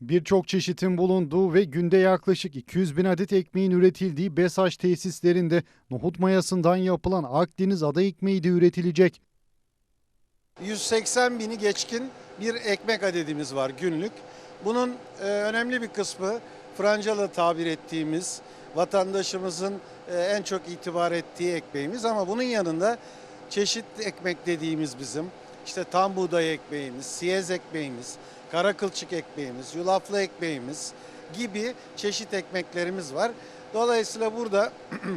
Birçok çeşitin bulunduğu ve günde yaklaşık 200 bin adet ekmeğin üretildiği BESAŞ tesislerinde nohut mayasından yapılan Akdeniz ada ekmeği de üretilecek. 180 bini geçkin bir ekmek adedimiz var günlük. Bunun e, önemli bir kısmı Francalı tabir ettiğimiz vatandaşımızın e, en çok itibar ettiği ekmeğimiz ama bunun yanında çeşit ekmek dediğimiz bizim işte tam buğday ekmeğimiz, siyez ekmeğimiz, kara kılçık ekmeğimiz, yulaflı ekmeğimiz gibi çeşit ekmeklerimiz var. Dolayısıyla burada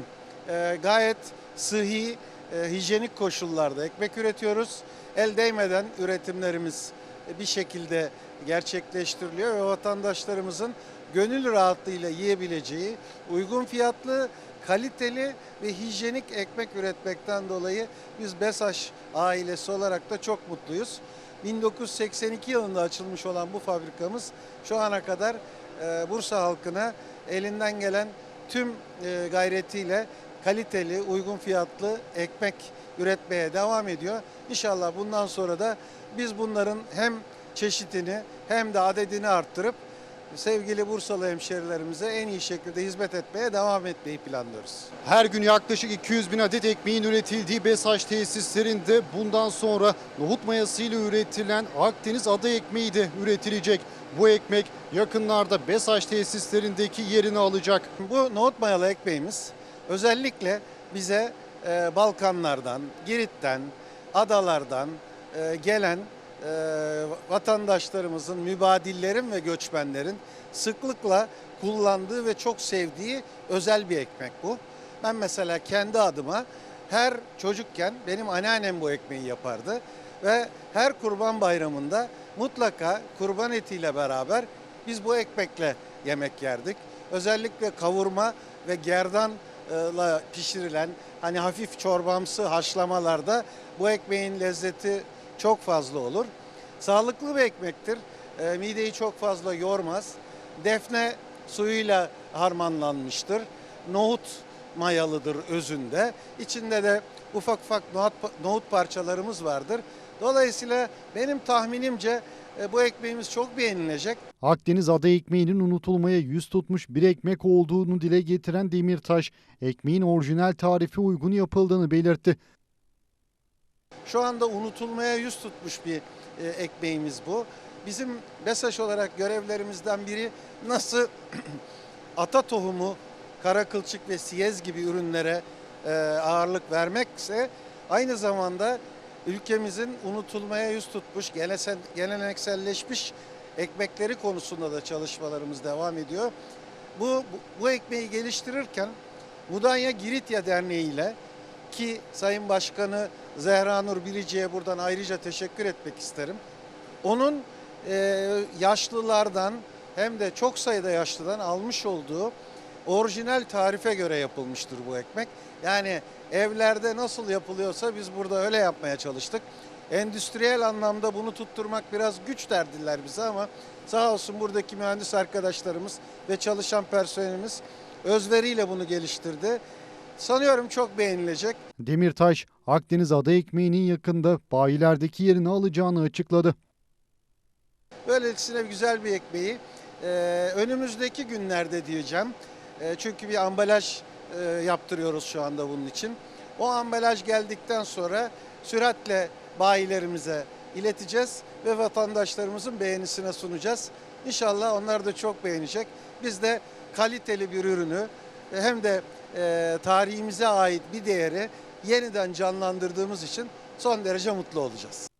e, gayet sıhhi, e, hijyenik koşullarda ekmek üretiyoruz. El değmeden üretimlerimiz bir şekilde gerçekleştiriliyor ve vatandaşlarımızın gönül rahatlığıyla yiyebileceği uygun fiyatlı, kaliteli ve hijyenik ekmek üretmekten dolayı biz BESAŞ ailesi olarak da çok mutluyuz. 1982 yılında açılmış olan bu fabrikamız şu ana kadar e, Bursa halkına elinden gelen tüm e, gayretiyle kaliteli, uygun fiyatlı ekmek üretmeye devam ediyor. İnşallah bundan sonra da biz bunların hem çeşitini hem de adedini arttırıp sevgili Bursalı hemşerilerimize en iyi şekilde hizmet etmeye devam etmeyi planlıyoruz. Her gün yaklaşık 200 bin adet ekmeğin üretildiği BESAŞ tesislerinde bundan sonra nohut mayasıyla üretilen Akdeniz ada ekmeği de üretilecek. Bu ekmek yakınlarda BESAŞ tesislerindeki yerini alacak. Bu nohut mayalı ekmeğimiz özellikle bize e, Balkanlardan, Girit'ten, adalardan e, gelen e, vatandaşlarımızın, mübadillerin ve göçmenlerin sıklıkla kullandığı ve çok sevdiği özel bir ekmek bu. Ben mesela kendi adıma her çocukken benim anneannem bu ekmeği yapardı ve her kurban bayramında mutlaka kurban etiyle beraber biz bu ekmekle yemek yerdik. Özellikle kavurma ve gerdanla pişirilen hani hafif çorbamsı haşlamalarda bu ekmeğin lezzeti çok fazla olur. Sağlıklı bir ekmektir. E, mideyi çok fazla yormaz. Defne suyuyla harmanlanmıştır. Nohut mayalıdır özünde. İçinde de ufak ufak nohut, nohut parçalarımız vardır. Dolayısıyla benim tahminimce bu ekmeğimiz çok beğenilecek. Akdeniz ada ekmeğinin unutulmaya yüz tutmuş bir ekmek olduğunu dile getiren Demirtaş, ekmeğin orijinal tarife uygun yapıldığını belirtti. Şu anda unutulmaya yüz tutmuş bir e, ekmeğimiz bu. Bizim BESAŞ olarak görevlerimizden biri nasıl ata tohumu, kara kılçık ve siyez gibi ürünlere e, ağırlık vermekse aynı zamanda ülkemizin unutulmaya yüz tutmuş, geleneksel, gelenekselleşmiş ekmekleri konusunda da çalışmalarımız devam ediyor. Bu, bu, bu ekmeği geliştirirken Mudanya Giritya Derneği ile ki Sayın Başkanı Zehra Nur Bilici'ye buradan ayrıca teşekkür etmek isterim. Onun e, yaşlılardan hem de çok sayıda yaşlıdan almış olduğu orijinal tarife göre yapılmıştır bu ekmek. Yani evlerde nasıl yapılıyorsa biz burada öyle yapmaya çalıştık. Endüstriyel anlamda bunu tutturmak biraz güç derdiler bize ama sağ olsun buradaki mühendis arkadaşlarımız ve çalışan personelimiz özveriyle bunu geliştirdi. Sanıyorum çok beğenilecek. Demirtaş, Akdeniz ada ekmeğinin yakında bayilerdeki yerini alacağını açıkladı. Böylesine güzel bir ekmeği önümüzdeki günlerde diyeceğim. E, çünkü bir ambalaj e, yaptırıyoruz şu anda bunun için. O ambalaj geldikten sonra süratle bayilerimize ileteceğiz ve vatandaşlarımızın beğenisine sunacağız. İnşallah onlar da çok beğenecek. Biz de kaliteli bir ürünü e, hem de e, tarihimize ait bir değeri yeniden canlandırdığımız için son derece mutlu olacağız.